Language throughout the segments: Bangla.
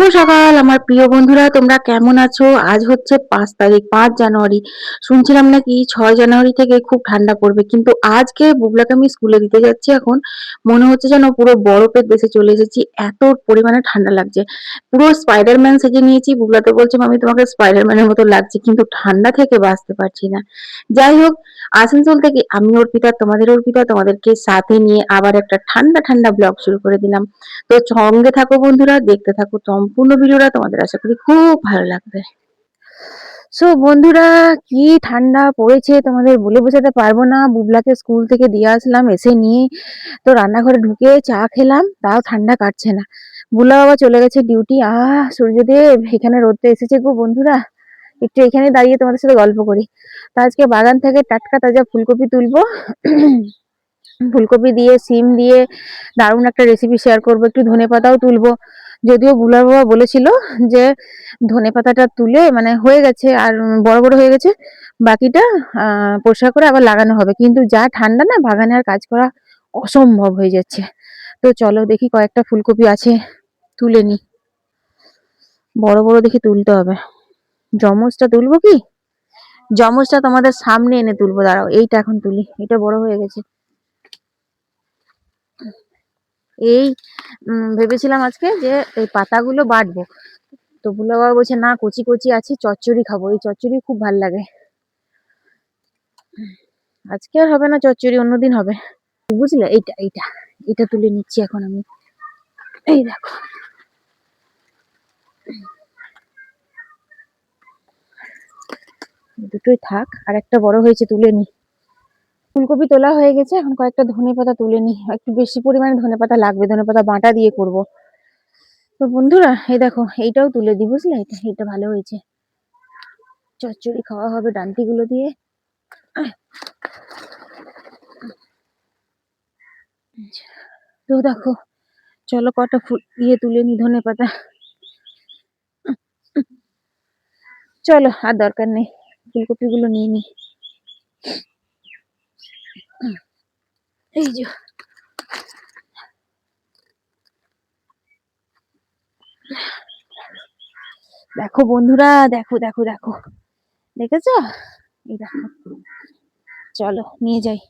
শুভ সকাল, আমার প্রিয় বন্ধুরা, তোমরা কেমন আছো? আজ হচ্ছে পাঁচ তারিখ, পাঁচ জানুয়ারি। শুনছিলাম নাকি ছয় জানুয়ারি থেকে খুব ঠান্ডা পড়বে, কিন্তু আজকে বুবলাকে আমি স্কুলে দিতে যাচ্ছি এখন। মনে হচ্ছে যেন পুরো বরফের দেশে চলে এসেছি, এত পরিমাণে ঠান্ডা লাগছে। পুরো স্পাইডারম্যান সেজে নিয়েছি বুবলাতে বলছে আমি তোমাকে স্পাইডারম্যানের মতো লাগছে, কিন্তু ঠান্ডা থেকে বাঁচতে পারছি না। যাই হোক আসানসোল থেকে আমি অর্পিতা, তোমাদের অর্পিতা, তোমাদেরকে সাথে নিয়ে আবার একটা ঠান্ডা ঠান্ডা ব্লগ শুরু করে দিলাম। তো সঙ্গে থাকো বন্ধুরা, দেখতে থাকো সম্পূর্ণ ভিডিওটা, তোমাদের আশা করি খুব ভালো লাগবে। সো বন্ধুরা, কি ঠান্ডা পড়েছে তোমাদের বলে বোঝাতে পারব না। বুবলাকে স্কুল থেকে দিয়ে আসলাম, এসে নিয়ে তো রান্নাঘরে ঢুকে চা খেলাম, তাও ঠান্ডা কাটছে না। বুলা বাবা চলে গেছে ডিউটি আহ, সূর্যদেব, এখানে রোদটা এসেছে গো বন্ধুরা। একটু এখানে দাঁড়িয়ে তোমাদের সাথে গল্প করি। তো আজকে বাগান থেকে টাটকা তাজা ফুলকপি তুলবো। ফুলকপি দিয়ে, সিম দিয়ে দারুণ একটা রেসিপি শেয়ার করব। একটু ধনে পাতাও তুলবো। যদিও বুলার বাবা বলেছিল যে, ধনে পাতাটা তুলে মানে হয়ে গেছে আর বড় বড় হয়ে গেছে, বাকিটা পরিষ্কার করে আবার লাগানো হবে। কিন্তু যা ঠান্ডা না, বাগানে আর কাজ করা অসম্ভব হয়ে যাচ্ছে। তো চলো দেখি কয়েকটা ফুলকপি আছে, তুলে নি। বড় বড় দেখি তুলতে হবে। জমজটা তুলবো কি? জমজটা তোমাদের সামনে এনে তুলবো, দাঁড়াও, এইটা এখন তুলি, এটা বড় হয়ে গেছে। এই ভেবেছিলাম আজকে যে এই পাতাগুলো বাটবো, তো বুলা বাবা বলছে, না, কচি কচি আছে, চচ্চড়ি খাব। এই চচ্চড়ি খুব ভালো লাগে। আজকে আর হবে না চচ্চড়ি, অন্যদিন হবে। বুঝলে, এইটা এইটা এটা তুলে নিচ্ছি এখন আমি। এই দেখো। দুটোই থাক, আর একটা বড় হয়েছে তুলে নি। ফুলকপি তোলা হয়ে গেছে, এখন কয়েকটা ধনে পাতা তুলে নি। একটু বেশি পরিমাণে ধনে পাতা লাগবে, ধনে পাতা বাটা দিয়ে করব। তো বন্ধুরা, এই দেখো, এইটাও তুলে দিই বুঝলে? এটা ভালো হয়েছে। চচ্চড়ি খাওয়া হবে ডান্টি গুলো দিয়ে। তো দেখো, চলো কটা ফুল দিয়ে তুলে নি ধনে পাতা। চলো, আর দরকার নেই। ফুলকপি গুলো নিয়ে নি। এই যে। দেখো বন্ধুরা দেখো দেখো দেখো। দেখেছ? এই দেখো। চলো নিয়ে যাই।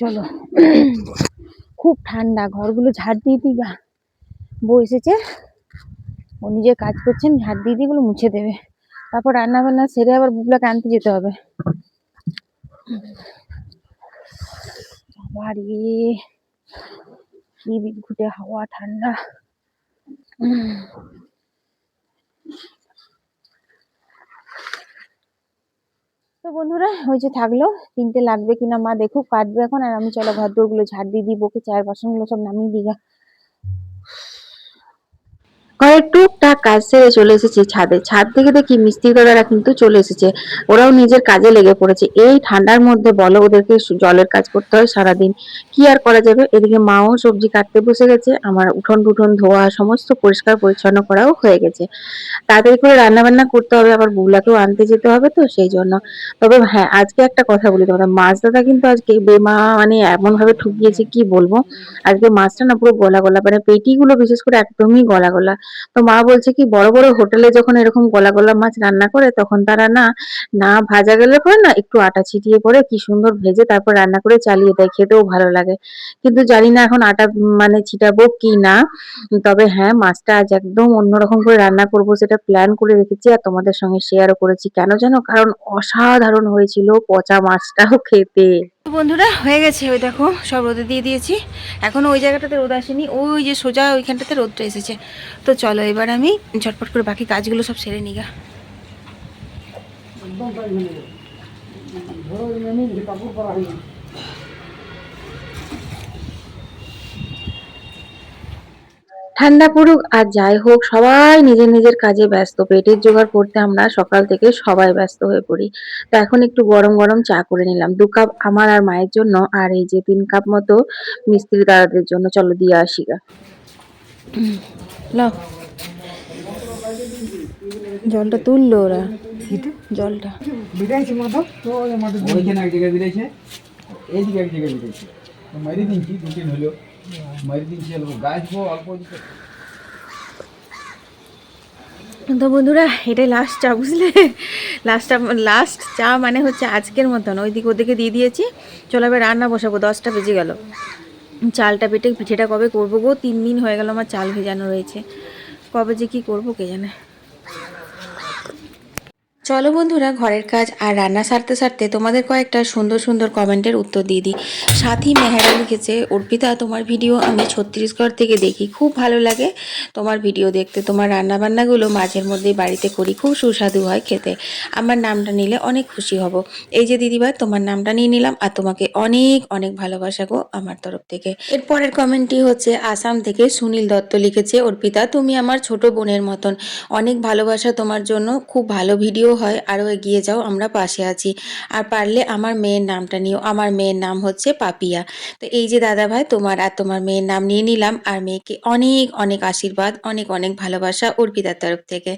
চলো। খুব ঠান্ডা ঘরগুলো ঝাড় দিয়ে দিই গা বউ এসেছে। ও নিজে কাজ করছেন ঝাড় দিয়ে দিয়ে মুছে দেবে। তারপর রান্না বান্না সেরে আবার বুবলাকে আনতে যেতে হবে বিদঘুটে হাওয়া, ঠান্ডা। তো বন্ধুরা, ওই যে থাকল, তিনটে লাগবে কিনা মা দেখুক কাটবে এখন, আর আমি চলো ঘর দোর ঝাড় দিয়ে দিব ওকে চায়ের বাসনগুলো সব নামিয়ে দিগা ঘরের টুকটাক কাজ সেরে চলে এসেছি ছাদে। ছাদ থেকে দেখি মিস্ত্রি দাদারা কিন্তু চলে এসেছে। ওরাও নিজের কাজে লেগে পড়েছে। এই ঠান্ডার মধ্যে বলো, ওদেরকে জলের কাজ করতে হয় সারাদিন। কি আর করা যাবে? এদিকে মাও সবজি কাটতে বসে গেছে। আমার উঠোন টুঠোন ধোয়া, সমস্ত পরিষ্কার পরিচ্ছন্ন করাও হয়ে গেছে। তাড়াতাড়ি করে রান্না বান্না করতে হবে। আবার বুলাকেও আনতে যেতে হবে তো সেই জন্য। তবে হ্যাঁ আজকে একটা কথা বলি তোমাদের। মাছ দাদা কিন্তু আজকে বেমা মানে এমন ভাবে ঠুকিয়েছে, কি বলব? আজকে মাছটা না পুরো গলা গলা মানে পেটিগুলো বিশেষ করে একদমই গলা গলা তো মা বলছে কি, বড় বড় হোটেলে যখন এরকম গলা গলা মাছ রান্না করে, তখন তারা না না ভাজা গেলে পরে না একটু আটা ছিটিয়ে পরে কি সুন্দর ভেজে তারপর রান্না করে চালিয়ে দেয়, খেতেও ভালো লাগে। কিন্তু জানি না এখন আটা মানে ছিটাবো কি না। তবে হ্যাঁ মাছটা আজ একদম অন্যরকম করে রান্না করব, সেটা প্ল্যান করে রেখেছি আর তোমাদের সঙ্গে শেয়ারও করেছি। কেন জানো? কারণ অসাধারণ হয়েছিল পচা মাছটাও খেতে। বন্ধুরা, হয়ে গেছে। ওই দেখো, সব রোদে দিয়ে দিয়েছি। এখনও ওই জায়গাটাতে রোদ আসেনি। ওই যে সোজা ওইখানটাতে রোদটা এসেছে। তো চলো, এবার আমি ঝটপট করে বাকি কাজগুলো সব সেরে নিগা ঠান্ডা পড়ুক আর যাই হোক সবাই নিজের নিজের কাজে ব্যস্ত। পেটের জোগাড় করতে আমরা সকাল থেকে সবাই ব্যস্ত হয়ে পড়ি। তো এখন একটু গরম গরম চা করে নিলাম। দু কাপ আমার আর মায়ের জন্য আর এই যে তিন কাপ মতো মিস্ত্রি দাদাদের জন্য। চলো দিয়ে আসি গা। জলটা তুললো ওরা। জলটা। ওইখানে এক জায়গায় বিটাইছে এইদিকে এক জায়গায় মারি দিনছি দু তিন হলো। তো বন্ধুরা, এটাই লাস্ট চা, বুঝলে? লাস্ট লাস্ট চা মানে হচ্ছে আজকের মতন। ওইদিকে ওদিকে দিয়ে দিয়েছি। চলো এবার রান্না বসাবো, দশটা বেজে গেল। চালটা পেটে, পিঠেটা কবে করব গো? তিন দিন হয়ে গেল আমার চাল ভেজানো রয়েছে। কবে যে কি করব কে জানে? চলো বন্ধুরা, ঘরের কাজ আর রান্না সারতে সারতে তোমাদের কয়েকটা সুন্দর সুন্দর কমেন্টের উত্তর দিয়ে দিই। সাথী মেহেরা লিখেছে, অর্পিতা, তোমার ভিডিও আমি ছত্তিশগড় থেকে দেখি, খুব ভালো লাগে। তোমার ভিডিও দেখতে, তোমার রান্না বান্নাগুলো মাঝের মধ্যেই বাড়িতে করি, খুব সুস্বাদু হয় খেতে। আমার নামটা নিলে অনেক খুশি হব। এই যে দিদিভাই, তোমার নামটা নিয়ে নিলাম আর তোমাকে অনেক অনেক ভালোবাসা গো আমার তরফ থেকে। এরপরের কমেন্টটি হচ্ছে, আসাম থেকে সুনীল দত্ত লিখেছে, অর্পিতা, তুমি আমার ছোট বোনের মতন অনেক ভালোবাসা তোমার জন্য, খুব ভালো ভিডিও হয় আরও এগিয়ে যাও, আমরা পাশে আছি। আর পারলে আমার মেয়ের নামটা নিও। আমার মেয়ের নাম হচ্ছে পাপিয়া। তো এই যে দাদা ভাই তোমার আর তোমার মেয়ের নাম নিয়ে নিলাম। আর মেয়েকে অনেক অনেক আশীর্বাদ, অনেক অনেক ভালোবাসা অর্পিতার তরফ থেকে।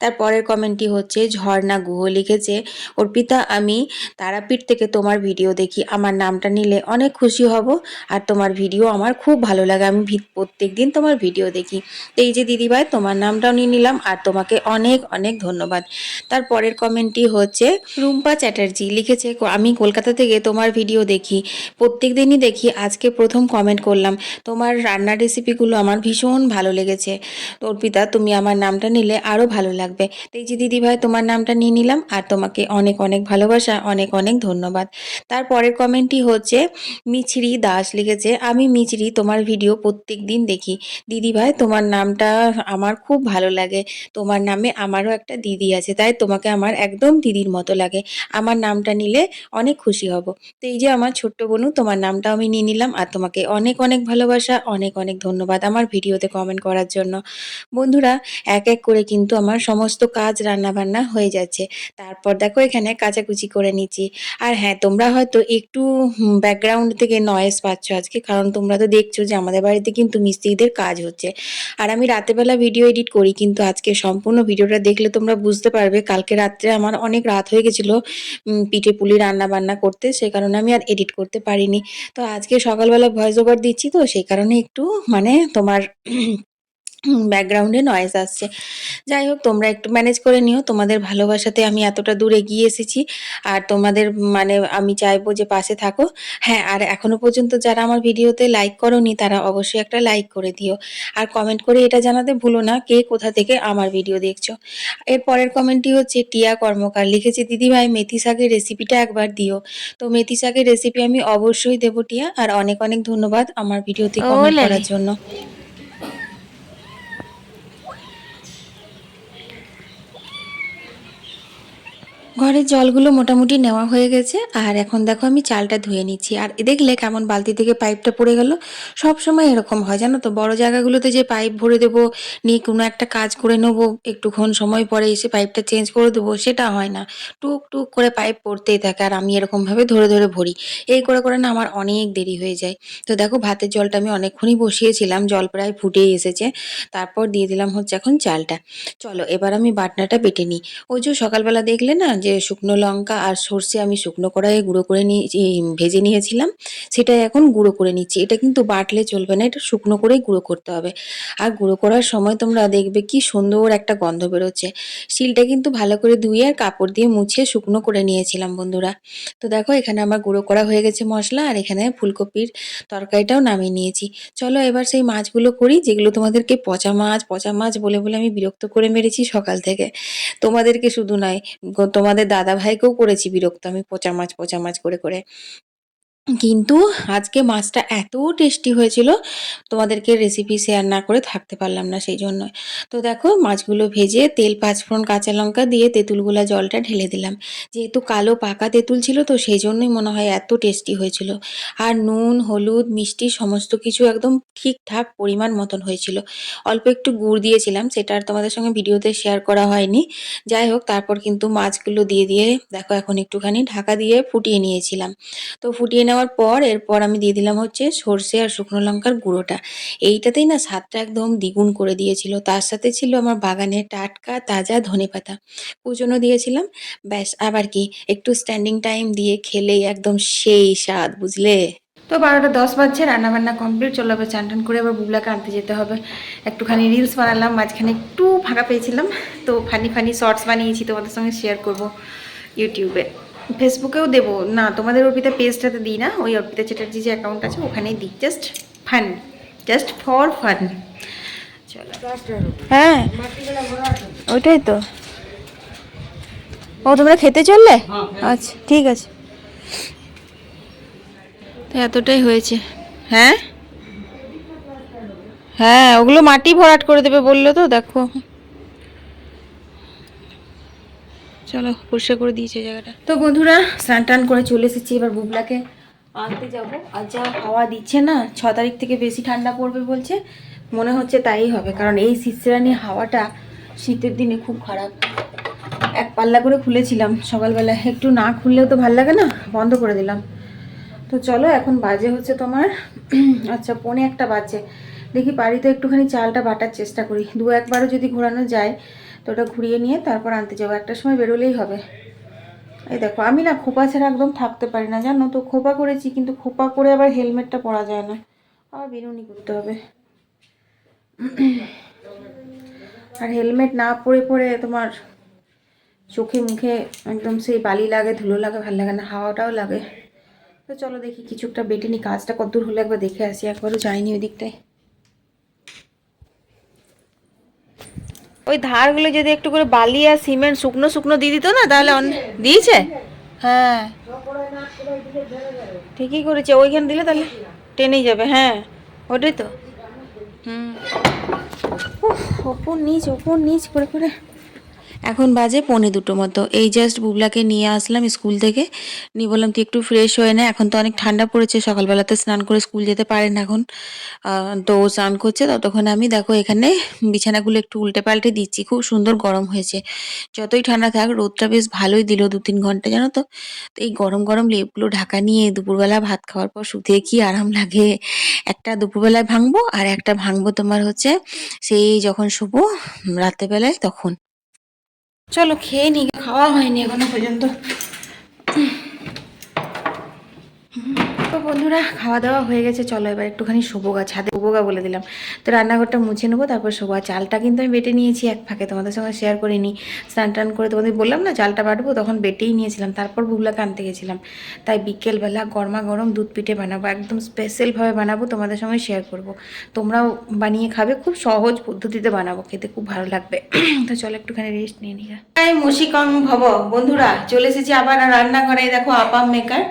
তার পরের কমেন্টটি হচ্ছে, ঝর্ণা গুহ লিখেছে, অর্পিতা, আমি তারাপীঠ থেকে তোমার ভিডিও দেখি। আমার নামটা নিলে অনেক খুশি হব আর তোমার ভিডিও আমার খুব ভালো লাগে। আমি প্রত্যেক দিন তোমার ভিডিও দেখি। তো এই যে দিদিভাই, তোমার নামটাও নিয়ে নিলাম আর তোমাকে অনেক অনেক ধন্যবাদ। তার পরের কমেন্টটি হচ্ছে, রুম্পা চ্যাটার্জি লিখেছে "কো- আমি কলকাতা থেকে তোমার ভিডিও দেখি প্রত্যেক দিনই দেখি, আজকে প্রথম কমেন্ট করলাম। তোমার রান্নার রেসিপিগুলো আমার ভীষণ ভালো লেগেছে। অর্পিতা, তুমি আমার নামটা নিলে আরও ভালো লাগবে। তো এই যে দিদিভাই তোমার নামটা নিয়ে নিলাম, আর তোমাকে অনেক অনেক ভালোবাসা, অনেক অনেক ধন্যবাদ। তার পরের কমেন্টটি হচ্ছে, মিছরি দাস লিখেছে, আমি মিছরি, তোমার ভিডিও প্রত্যেক দিন দেখি দিদিভাই তোমার নামটা আমার খুব ভালো লাগে। তোমার নামে আমারও একটা দিদি আছে, তাই তোমাকে আমার একদম দিদির মতো লাগে। আমার নামটা নিলে অনেক খুশি হব। তো এই যে আমার ছোট্ট বোনু, তোমার নামটাও আমি নিয়ে নিলাম আর তোমাকে অনেক অনেক ভালোবাসা, অনেক অনেক ধন্যবাদ আমার ভিডিওতে কমেন্ট করার জন্য। বন্ধুরা, এক এক করে কিন্তু আমার সমস্ত কাজ রান্না বান্না হয়ে যাচ্ছে। তারপর দেখো এখানে কাচাকুচি করে নিচ্ছি। আর হ্যাঁ তোমরা হয়তো একটু ব্যাকগ্রাউন্ড থেকে নয়েজ পাচ্ছ আজকে, কারণ তোমরা তো দেখছ যে আমাদের বাড়িতে কিন্তু মিস্ত্রিদের কাজ হচ্ছে। আর আমি রাতেবেলা ভিডিও এডিট করি, কিন্তু আজকে সম্পূর্ণ ভিডিওটা দেখলে তোমরা বুঝতে পারবে, কালকে রাত্রে আমার অনেক রাত হয়ে গেছিল পিঠে পুলি রান্না বান্না করতে সেই কারণে আমি আর এডিট করতে পারিনি। তো আজকে সকালবেলা ভয়েস ওভার দিচ্ছি তো, সেই কারণে একটু মানে তোমার ব্যাকগ্রাউন্ডে নয়েজ আসছে। যাই হোক তোমরা একটু ম্যানেজ করে নিও। তোমাদের ভালোবাসাতে আমি এতটা দূর এগিয়ে এসেছি। আর তোমাদের মানে আমি চাইব যে পাশে থাকো। হ্যাঁ আর এখনও পর্যন্ত যারা আমার ভিডিওতে লাইক করোনি তারা অবশ্যই একটা লাইক করে দিও। আর কমেন্ট করে এটা জানাতে ভুলো না কে কোথা থেকে আমার ভিডিও দেখছ। এর পরের কমেন্টটি হচ্ছে টিয়া কর্মকার। লিখেছে দিদিভাই মেথি শাকের রেসিপিটা একবার দিও। তো মেথি শাকের রেসিপি আমি অবশ্যই দেবো টিয়া। আর অনেক অনেক ধন্যবাদ আমার ভিডিওতে কমেন্ট করার জন্য। ঘরের জলগুলো মোটামুটি নেওয়া হয়ে গেছে, আর এখন দেখো আমি চালটা ধুয়ে নিচ্ছি। আর দেখলে কেমন বালতি থেকে পাইপটা পড়ে গেল। সব সময় এরকম হয়, জানো তো? বড় জায়গাগুলোতে যে পাইপ ভরে দেবো, নিয়ে কোনো একটা কাজ করে নেব, একটুক্ষণ সময় পরে এসে পাইপটা চেঞ্জ করে দেবো, সেটা হয় না। টুক টুক করে পাইপ পড়তেই থাকে, আর আমি এরকমভাবে ধরে ধরে ভরি। এই করে করে না আমার অনেক দেরি হয়ে যায়। তো দেখো ভাতের জলটা আমি অনেকক্ষণই বসিয়েছিলাম, জল প্রায় ফুটেই এসেছে। তারপর দিয়ে দিলাম হচ্ছে এখন চালটা। চলো এবার আমি বাটনাটা বেটে নিই। ওই যে সকালবেলা দেখলে না যে শুকনো লঙ্কা আর সর্ষে আমি শুকনো কড়াইয়ে গুঁড়ো করে নিয়ে ভেজে নিয়েছিলাম সেটা এখন গুঁড়ো করে নিচ্ছি। এটা কিন্তু বাটলে চলবে না, এটা শুকনো করেই গুঁড়ো করতে হবে। আর গুঁড়ো করার সময় তোমরা দেখবে কি সুন্দর একটা গন্ধ বেরোচ্ছে। শিলটা কিন্তু ভালো করে ধুয়ে আর কাপড় দিয়ে মুছিয়ে শুকনো করে নিয়েছিলাম, বন্ধুরা। তো দেখো, এখানে আমার গুঁড়ো করা হয়ে গেছে মশলা, আর এখানে ফুলকপির তরকারিটাও নামিয়ে নিয়েছি। চলো এবার সেই মাছগুলো করি, যেগুলো তোমাদেরকে পচা মাছ পচা মাছ বলে বলে আমি বিরক্ত করে মেরেছি সকাল থেকে। তোমাদেরকে শুধু নয় গো- তোমাদের দাদা ভাইকেও করেছি বিরক্ত আমি পচা মাছ পচা মাছ করে করে। কিন্তু আজকে মাছটা এত টেস্টি হয়েছিল, তোমাদেরকে রেসিপি শেয়ার না করে থাকতে পারলাম না সেই জন্য তো দেখো, মাছগুলো ভেজে তেল, পাঁচফোড়ন, কাঁচা লঙ্কা দিয়ে তেঁতুলগুলা জলটা ঢেলে দিলাম। যেহেতু কালো, পাকা তেঁতুল ছিল তো সেই জন্যই মনে হয় এত টেস্টি হয়েছিল। আর নুন, হলুদ, মিষ্টি সমস্ত কিছু একদম ঠিকঠাক পরিমাণ মতন হয়েছিল। অল্প একটু গুড় দিয়েছিলাম, সেটা আর তোমাদের সঙ্গে ভিডিওতে শেয়ার করা হয়নি। যাই হোক, তারপর কিন্তু মাছগুলো দিয়ে দিয়ে, দেখো এখন একটুখানি ঢাকা দিয়ে ফুটিয়ে নিয়েছিলাম। তো ফুটিয়ে নেওয়ার পর এরপর আমি দিয়ে দিলাম হচ্ছে সর্ষে আর শুকনো লঙ্কার গুঁড়োটা। এইটাতেই না স্বাদটা একদম দ্বিগুণ করে দিয়েছিল। তার সাথে ছিল আমার বাগানে টাটকা তাজা ধনেপাতা কুচনো দিয়েছিলাম। ব্যাস, আবার কি? একটু স্ট্যান্ডিং টাইম দিয়ে খেলেই একদম সেই স্বাদ, বুঝলে? তো বারোটা দশ বাজছে রান্না বান্না কমপ্লিট চলো এবার চান টান করে এবার বুবলাকে আনতে যেতে হবে। একটুখানি রিলস বানালাম, মাঝখানে একটু ফাঁকা পেয়েছিলাম। তো ফানি ফানি শর্টস বানিয়েছি, তোমাদের সঙ্গে শেয়ার করব ইউটিউবে ফেসবুকেও দেবো। না তোমাদের অর্পিতা পেজটাতে দিই না। ওই অর্পিতা চ্যাটার্জি যে অ্যাকাউন্ট আছে ওখানেই দিই। Just fun just for fun চলো। হ্যাঁ ওইটাই তো। ও তোমরা খেতে চললে? আচ্ছা ঠিক আছে। তো এতটাই হয়েছে। হ্যাঁ? হ্যাঁ ওগুলো মাটি ভরাট করে দেবে বলল তো দেখো। চলো পরিষ্কার করে দিয়েছে জায়গাটা। তো বন্ধুরা, স্নান টান করে চলে এসেছি এবার বুবলাকে। আনতে যাব। আর যা হাওয়া দিচ্ছে না, ছ তারিখ থেকে বেশি ঠান্ডা পড়বে বলছে। মনে হচ্ছে তাই হবে, কারণ এই শীতশ্রেণী হাওয়াটা শীতের দিনে খুব খারাপ। এক পাল্লা করে খুলেছিলাম সকালবেলা একটু না খুললেও তো ভালো লাগে না, বন্ধ করে দিলাম। তো চলো, এখন বাজে হচ্ছে তোমার আচ্ছা পনে একটা বাজে। দেখি বাড়িতে একটুখানি চালটা বাটার চেষ্টা করি। দু একবারও যদি ঘোরানো যায় তো ওটা ঘুরিয়ে নিয়ে তারপর আনতে যাব। একটা সময় বেরোলেই হবে। এই দেখো, আমি না খোপা ছাড়া একদম থাকতে পারি না, জানো তো? খোপা করেছি, কিন্তু খোপা করে আবার হেলমেটটা পরা যায় না। আবার বেরুনি করতে হবে। আর হেলমেট না পরে পরে তোমার চোখে মুখে একদম সেই বালি লাগে, ধুলো লাগে, ভালো লাগে না, হাওয়াটাও লাগে। তো চলো দেখি, কিছু একটা বেটে নি কাজটা কতদূর হলে একবার দেখে আসি, একবারও যাইনি ওই দিকটায় ওই ধারগুলো যদি একটু করে বালি আর সিমেন্ট, শুকনো শুকনো দিয়ে দিত না, তাহলে দিয়েছে? হ্যাঁ। ঠিকই করেছে, ওইখানে দিলে তাহলে টেনেই যাবে হ্যাঁ ওটাই তো। হুম। ওপর নিচ ওপর নিচ করে করে এখন বাজে পৌনে দুটো মতো। এই জাস্ট বুবলাকে নিয়ে আসলাম স্কুল থেকে। নিয়ে বললাম, তুই একটু ফ্রেশ হয়ে না। এখন তো অনেক ঠান্ডা পড়েছে। সকালবেলাতে স্নান করে স্কুল যেতে পারেন এখন। তো স্নান করছে। ততক্ষণ আমি দেখো এখানে বিছানাগুলো একটু উল্টে পাল্টে দিচ্ছি। খুব সুন্দর গরম হয়েছে। যতই ঠান্ডা থাক, রোদটা বেশ ভালোই দিল দু তিন ঘণ্টা, জানো তো? তো এই গরম গরম লেপগুলো ঢাকা নিয়ে দুপুরবেলা ভাত খাওয়ার পর শুতে কি আরাম লাগে। একটা দুপুরবেলায় ভাঙবো আর একটা ভাঙবো তোমার হচ্ছে সেই যখন শুবো রাত্রেবেলায় তখন। চলো খেয়ে নি খাওয়া হয়নি এখনও পর্যন্ত। তো বন্ধুরা, খাওয়া দাওয়া হয়ে গেছে। চলো এবার একটুখানি শোবোগা ছাদে শোবোগা বলে দিলাম। তো রান্নাঘরটা মুছে নেব, তারপর শোবোগা চালটা কিন্তু আমি বেটে নিয়েছি এক ফাঁকে। তোমাদের সঙ্গে শেয়ার করে নিই স্নান টান করে তোমাদের বললাম না, চালটা বাটবো, তখন বেটেই নিয়েছিলাম। তারপর বুবলাকে আনতে গেছিলাম। তাই বিকেলবেলা গরমা গরম দুধ পিঠে বানাবো, একদম স্পেশালভাবে বানাবো, তোমাদের সঙ্গে শেয়ার করব। তোমরাও বানিয়ে খাবে, খুব সহজ পদ্ধতিতে বানাবো, খেতে খুব ভালো লাগবে। তো চলো একটুখানি রেস্ট নিয়ে এই মুশিকং ভব বন্ধুরা, চলে এসেছি আবার রান্নাঘরে। দেখো আপাম মেকার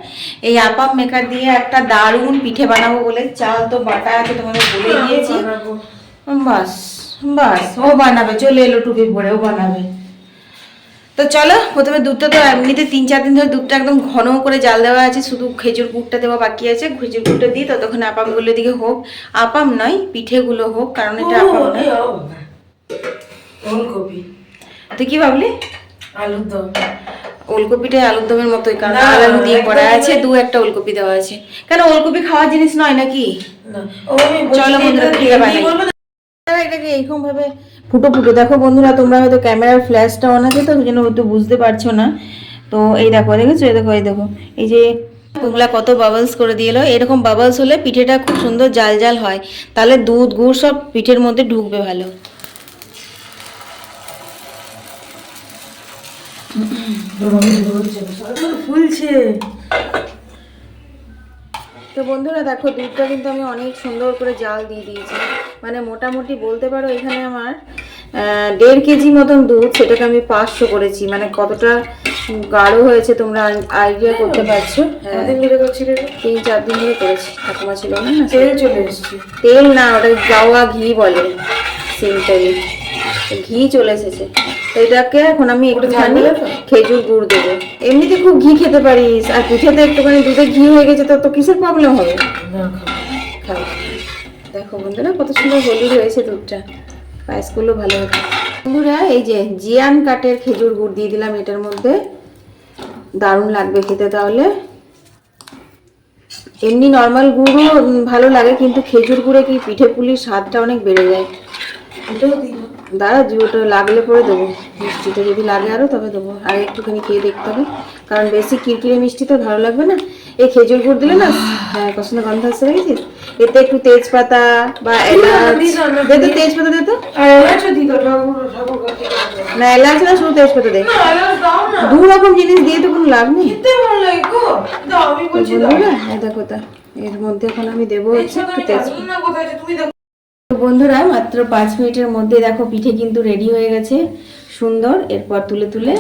এই আপাম মেকার দিয়ে একটা দারুণ পিঠে বানাবো বলে। চাল তো বাটা আছে তোমাদের বলে দিয়েছি। বাস বাস ও বানাবে চলে এলো টুপি পরে ও বানাবে। তো চলো প্রথমে দুধটা তো এমনিতে তিন চার দিন ধরে দুধটা একদম ঘন করে জাল দেওয়া আছে শুধু খেজুর গুড়টা দেওয়া বাকি আছে খেজুর গুড়টা দিই ততক্ষণ আপামগুলো দিকে হোক। আপাম নয় পিঠেগুলো হোক কারণ এটা আপাম নয়। ওলকপি। তুই কি ভাবলি? আলুর দম। ওলকপিটা আলুর দমের মতোই কারণ আলু দিয়ে করা আছে দু একটা ওলকপি দেওয়া আছে। কেন ওলকপি খাওয়ার জিনিস নয় নাকি? না চলো বন্ধুরা পিঠে এটাকে এইরকম ভাবে ফুটো ফুটো। দেখো বন্ধুরা তোমরা হয়তো ক্যামেরার ফ্ল্যাশটা অন আছে তো জন্য হয়তো বুঝতে পারছ না। তো এই দেখো দেখেছ? এই দেখো এই দেখো। এই যে ওগুলা কত বাবলস করে দিয়েলো এরকম বাবলস হলে পিঠেটা খুব সুন্দর জাল জাল হয়। তাহলে দুধ গুড় সব পিঠের মধ্যে ঢুকবে ভালো। ফুলছে তো বন্ধুরা দেখো দুধটা কিন্তু আমি অনেক সুন্দর করে জাল দিয়ে দিয়েছি। মানে মোটামুটি বলতে পারো এখানে আমার দেড় কেজি মতন দুধ সেটাকে আমি পাঁচশো করেছি। মানে কতটা গাঢ় হয়েছে তোমরা আইডিয়া করতে পারছ। হ্যাঁ তিন চার দিন ধরে করেছি। ঠাকুমা ছিল না তেল চলে এসছে। তেল না ওটা গাওয়া ঘি বলে সিম্পলি। ঘি চলে এসেছে। এটাকে এখন আমি একটুখানি ঝাল দেবে খেজুর গুড় দেবো। এমনিতে খুব ঘি খেতে পারিস আর পিঠেতে একটুখানি দুধে ঘি হয়ে গেছে তো তো কিসের প্রবলেম হবে? খাও দেখো বন্ধুরা কত সুন্দর হলুদ হয়েছে দুধটা। পায়েসগুলো ভালো হতো বন্ধুরা এই যে জিয়ান কাঠের খেজুর গুড় দিয়ে দিলাম এটার মধ্যে। দারুণ লাগবে খেতে তাহলে। এমনি নর্মাল গুড়ও ভালো লাগে কিন্তু খেজুর গুড়ে কি পিঠে পুলির স্বাদটা অনেক বেড়ে যায়। এটাও দাঁড়া জিওটা লাগলে পরে দেবো। মিষ্টিটা যদি লাগে আরও তবে দেবো। আর একটুখানি খেয়ে দেখতে হবে। কারণ বেশি কিরকিরে মিষ্টি তো ভালো লাগবে না। এই খেজুর গুড় দিলে না হ্যাঁ পছন্দ গন্ধ আসছে দেখেছিস? এতে একটু তেজপাতা বা এলাচ দে তেজপাতা দে তো। না এলাচ না শুধু তেজপাতা দে। দু রকম জিনিস দিয়ে তো কোনো লাভ নেই। দেখো তা এর মধ্যে এখন আমি দেবো হচ্ছে একটু তেজপাতা। বন্ধুরা, মাত্র পাঁচ মিনিটের মধ্যে দেখো পিঠে কিন্তু রেডি হয়ে গেছে। সুন্দর, এরপর তুলে তুলে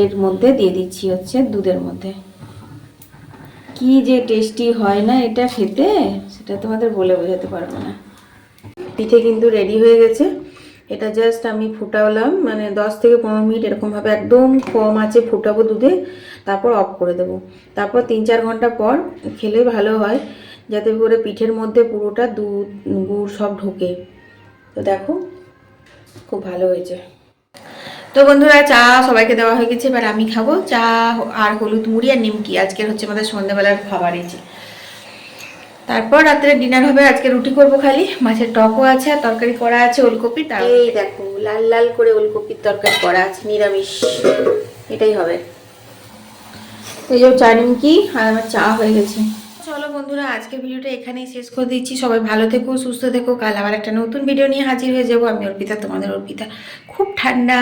এর মধ্যে দিয়ে দিচ্ছি হচ্ছে দুধের মধ্যে। কি যে টেস্টি হয় না এটা খেতে, সেটা তোমাদের বলে বোঝাতে পারব না। পিঠে কিন্তু রেডি হয়ে গেছে। এটা জাস্ট আমি ফুটালাম মানে দশ থেকে পনেরো মিনিট এরকমভাবে একদম কম আছে ফুটাবো দুধে, তারপর অফ করে দেবো। তারপর তিন চার ঘণ্টা পর খেলে ভালো হয়। যাতে করে পিঠের মধ্যে পুরোটা দুধ গুড় সব ঢোকে। তো দেখো খুব ভালো হয়েছে। তো বন্ধুরা চা সবাইকে দেওয়া হয়ে গেছে এবার আমি খাব। চা আর হলুদ মুড়ি আর নিমকি আজকের হচ্ছে আমাদের সন্ধ্যেবেলার খাবার এইছে তারপর রাত্রে ডিনার হবে আজকে রুটি করব খালি। মাছের টকও আছে আর তরকারি করা আছে ওলকপি তার এই দেখো লাল লাল করে ওলকপির তরকারি করা আছে নিরামিষ। এটাই হবে। এই যে চা নিমকি আর আমার চা হয়ে গেছে। চলো বন্ধুরা, আজকের ভিডিওটা এখানেই শেষ করে দিচ্ছি। সবাই ভালো থেকো, সুস্থ থেকো। কাল আবার একটা নতুন ভিডিও নিয়ে হাজির হয়ে যাব। আমি অর্পিতা, তোমাদের অর্পিতা। খুব ঠান্ডা।